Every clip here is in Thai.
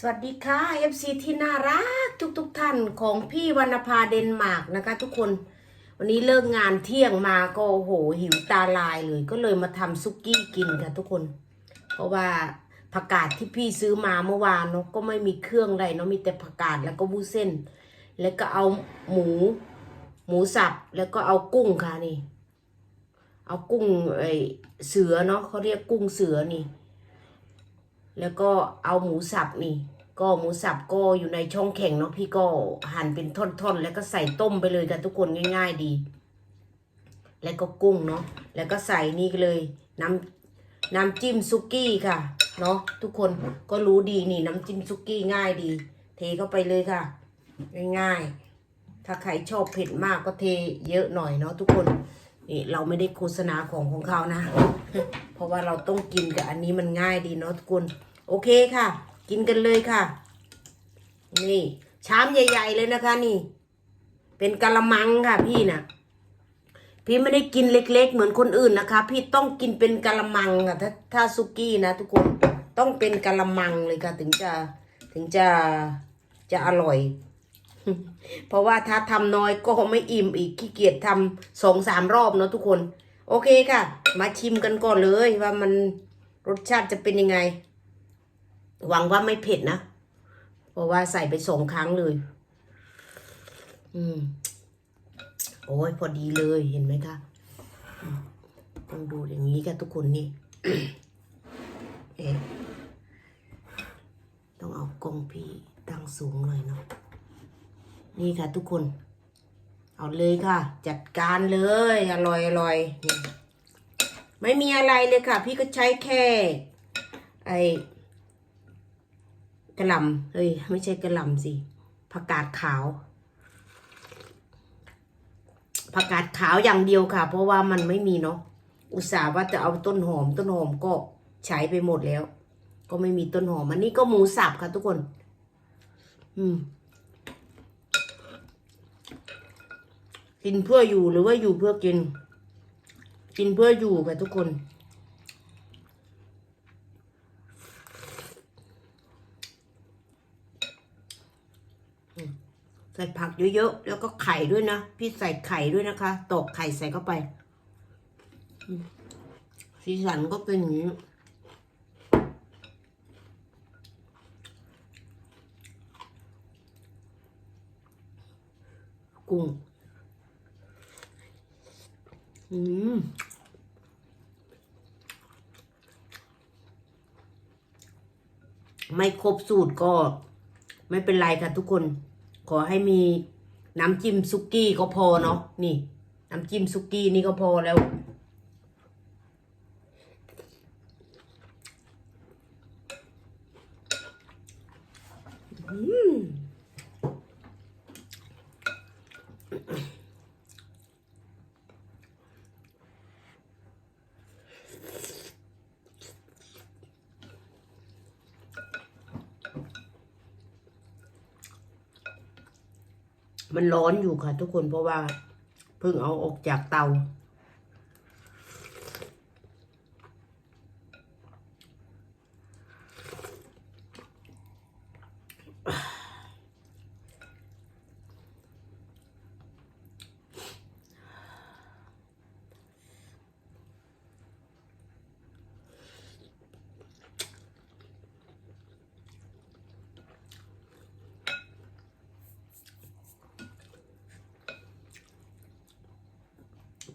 สวัสดีค่ะ FC ที่น่ารักทุกๆทท่านของพี่วรรณภาเดนมาร์กนะคะ ทุกคน วันนี้เลิกงานเที่ยงมาก็โอ้โหหิวตาลายเลย ก็เลยมาทำซุกี้กินค่ะทุกคน เพราะว่าผักกาดที่พี่ซื้อมาเมื่อวานเนาะก็ไม่มีเครื่องอะไรเนาะมีแต่ผักกาดแล้วก็วุ้เส้น แล้วก็เอาหมู หมูสับแล้วก็เอากุ้งค่ะนี่ เอากุ้งไอเสือเนาะเขาเรียกกุ้งเสือนี่ แล้วก็เอาหมูสับนี่ ก็หมูสับก็อยู่ในช่องแข็งเนาะพี่ก็หั่นเป็นท่อนๆ แล้วก็ใส่ต้มไปเลยกันทุกคนง่าย ๆดี แล้วก็กุ้งเนาะแล้วก็ใส่นี่เลยน้ำน้ำจิ้มซุกี้ค่ะเนาะทุกคนก็รู้ดีนี่น้ำจิ้มซุกี้ง่ายดี เทเข้าไปเลยค่ะ ง่ายๆ ถ้าใครชอบเผ็ดมากก็เทเยอะหน่อยเนาะทุกคนนี่เราไม่ได้โฆษณาของของเขานะ เพราะว่าเราต้องกินกับอันนี้มันง่ายดีเนาะทุกคนโอเคค่ะ กินกันเลยค่ะ นี่ ชามใหญ่ ๆ เลยนะคะ นี่ เป็นกะละมังค่ะ พี่นะพี่ไม่ได้กินเล็ก ๆ เหมือนคนอื่นนะคะ พี่ต้องกินเป็นกะละมังค่ะถ้าถ้าซุกี้นะทุกคนต้องเป็นกะละมังเลยค่ะ ถึงจะถึงจะจะอร่อย เพราะว่าถ้าทำน้อยก็ไม่อิ่มอีกขี้เกียจทำสองสามรอบเนาะทุกคน โอเคค่ะ มาชิมกันก่อนเลยว่ามันรสชาติจะเป็นยังไง หวังว่าไม่เผ็ดนะ เพราะว่าใส่ไปสองครั้งเลย อืม โอ้ยพอดีเลยเห็นไหมคะ ต้องดูอย่างนี้กันทุกคนนี่เอ๊ะต้องเอากล้องพี่ตั้งสูงหน่อยเนาะนี่ค่ะทุกคน เอาเลยค่ะ จัดการเลย อร่อยอร่อยไม่มีอะไรเลยค่ะ พี่ก็ใช้แค่ ไอกระหลำเฮ้ยไม่ใช่กระหลำสิผักกาดขาวผักกาดขาวอย่างเดียวค่ะ เพราะว่ามันไม่มีเนาะอุตส่าห์ว่าจะเอาต้นหอมต้นหอมก็ใช้ไปหมดแล้ว ก็ไม่มีต้นหอมอันนี้ก็หมูสับค่ะทุกคน อืม กินเพื่ออยู่หรือว่าอยู่เพื่อกิน กินเพื่ออยู่ค่ะทุกคน ใส่ผักเยอะๆ แล้วก็ไข่ด้วยนะ พี่ใส่ไข่ด้วยนะคะ ตอกไข่ใส่เข้าไป สีสันก็เป็นอย่างนี้กุ้ง อืมไม่ครบสูตรก็ ไม่เป็นไรค่ะทุกคน ขอให้มีน้ำจิ้มซุกี้ก็พอเนาะนี่ น้ำจิ้มซุกี้นี่ก็พอแล้ว อืม มันร้อนอยู่ค่ะ ทุกคนเพราะว่าเพิ่งเอาออกจากเตา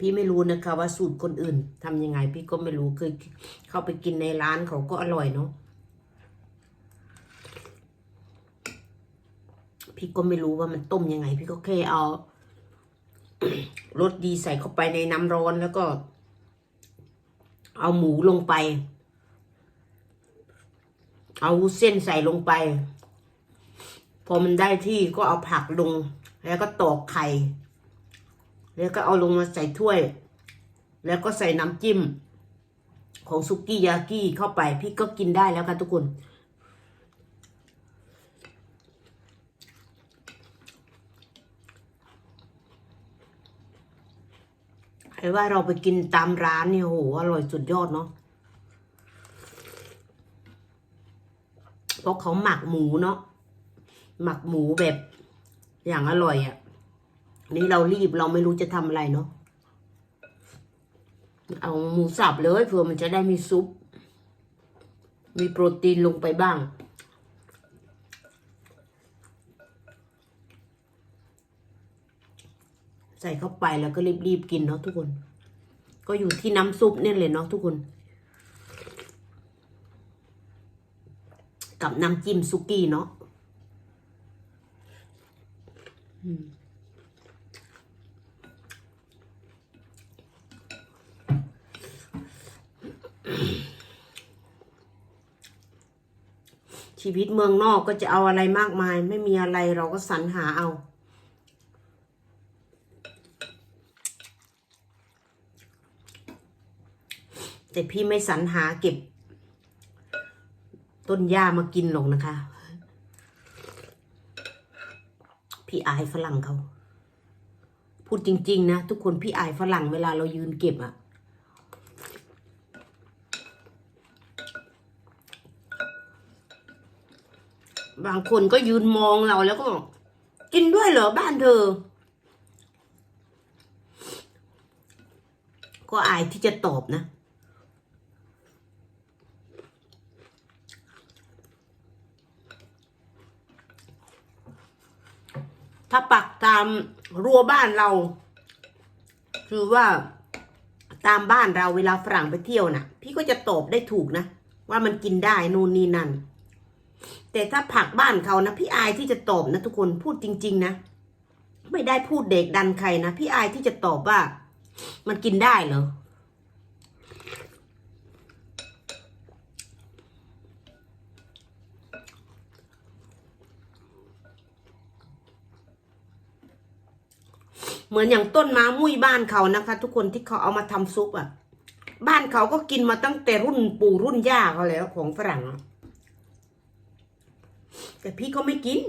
พี่ไม่รู้นะคะ ว่าสูตรคนอื่นทำยังไง พี่ก็ไม่รู้เคยเข้าไปกินในร้านเขาก็อร่อยเนาะพี่ก็ไม่รู้ว่ามันต้มยังไง พี่ก็แค่เอารสดีใส่เข้าไปในน้ำร้อนแล้วก็ เอาหมูลงไป เอาเส้นใส่ลงไป พอมันได้ที่ก็เอาผักลง แล้วก็ตอกไข่ แล้วก็เอาลงมาใส่ถ้วย แล้วก็ใส่น้ำจิ้ม ของซุกี้ยากิเข้าไป พี่ก็กินได้แล้วค่ะทุกคนใครว่าเราไปกินตามร้านเนี่ยโหอร่อยสุดยอดเนาะเพราะเขาหมักหมูเนาะหมักหมูแบบอย่างอร่อยอะ่ะ นี่เรารีบเราไม่รู้จะทำอะไรเนาะเอาหมูสับเลยเผื่อมันจะได้มีซุป มีโปรตีนลงไปบ้าง ใส่เข้าไปแล้วก็รีบๆกินเนาะทุกคน ก็อยู่ที่น้ำซุปเนี่ยเลยเนาะทุกคน กับน้ำจิ้มซุกี้เนาะ อืม ชีวิตเมืองนอกก็จะเอาอะไรมากมาย ไม่มีอะไรเราก็สรรหาเอา แต่พี่ไม่สรรหาเก็บ ต้นหญ้ามากินหรอกนะคะ พี่อายฝรั่งเขา พูดจริง ๆ นะ ทุกคนพี่อายฝรั่งเวลาเรายืนเก็บอะ บางคนก็ยืนมองเราแล้วก็บอกกินด้วยเหรอบ้านเธอ ก็อายที่จะตอบนะถ้าปักตามรั้วบ้านเรา คือว่าตามบ้านเราเวลาฝรั่งไปเที่ยวนะ่ะ พี่ก็จะตอบได้ถูกนะ ว่ามันกินได้นู่นนี่นั่น แต่ถ้าผักบ้านเขานะพี่อายที่จะตอบนะทุกคนพูดจริง ๆ นะ ไม่ได้พูดเด็กดันใครนะพี่อายที่จะตอบว่า มันกินได้เหรอเหมือนอย่างต้นม้ามุ้ยบ้านเขานะคะ ทุกคนที่เขาเอามาทำซุปอะ บ้านเขาก็กินมาตั้งแต่รุ่นปู่รุ่นย่าเขาแล้วของฝรั่งอะ แต่พี่ก็ไม่กิน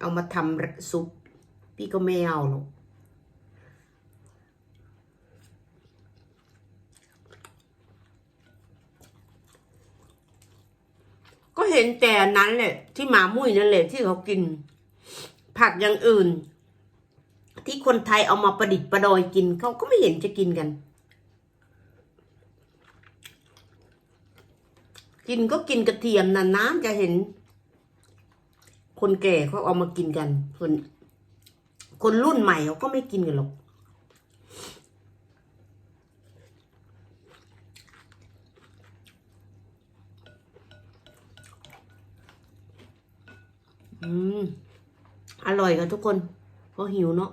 เอามาทำซุป พี่ก็ไม่เอาหรอกก็เห็นแต่นนั้นแหละ ที่หมามุ้ยนั่นแหละที่เขากิน ผักอย่างอื่น ที่คนไทยเอามาประดิษฐ์ประดอยกินเขาก็ไม่เห็นจะกินกัน กินก็กินกระเทียมนานๆจะเห็น คนแก่เขาเอามากินกันคนคนรุ่นใหม่เขาก็ไม่กินกันหรอก อืม อร่อยค่ะทุกคนเพราะหิวเนาะ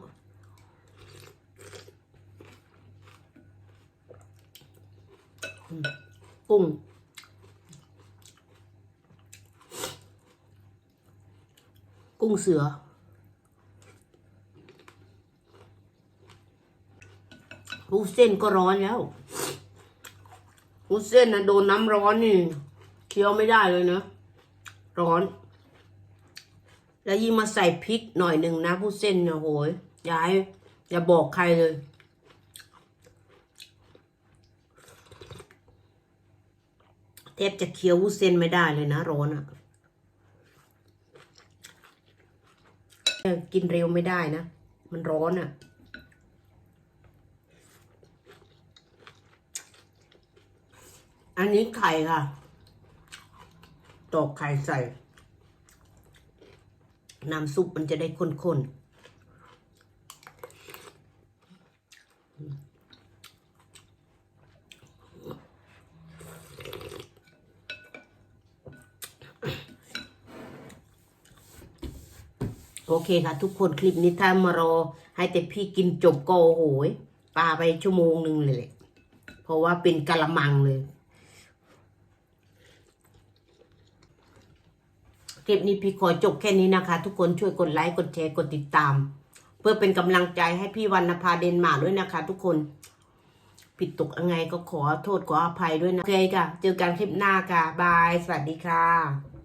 กุ้ง กุ้งเสือหูเส้นก็ร้อนแล้วหูเส้นนะโดนน้ำร้อนนี่ เคี้ยวไม่ได้เลยนะร้อน แล้วยิ่งมาใส่พริกหน่อยหนึ่งนะผู้เส้นเนี่ยโหยอย่าให้อย่าบอกใครเลยแทบจะเคี้ยววุ้นเส้นไม่ได้เลยนะร้อนอะ่ะเออ กินเร็วไม่ได้นะ มันร้อนอะ่ะ อันนี้ไข่ค่ะ ตอกไข่ใส่ น้ำซุปมันจะได้ข้นๆ โอเคค่ะ ทุกคนคลิปนี้ถ้ามารอ ให้แต่พี่กินจบก็โอ้โหยปาไปชั่วโมงหนึ่งเลยแหละเพราะว่าเป็นกะละมังเลยคลิปนี้พี่ขอจบแค่นี้นะคะ ทุกคนช่วยกดไลค์กดแชร์กดติดตาม เพื่อเป็นกำลังใจให้พี่วรรณภาเดนมาร์กด้วยนะคะ ทุกคนผิดตกยังไงก็ขอโทษขออภัยด้วยนะโอเคค่ะ เจอกันคลิปหน้าค่ะ บาย สวัสดีค่ะ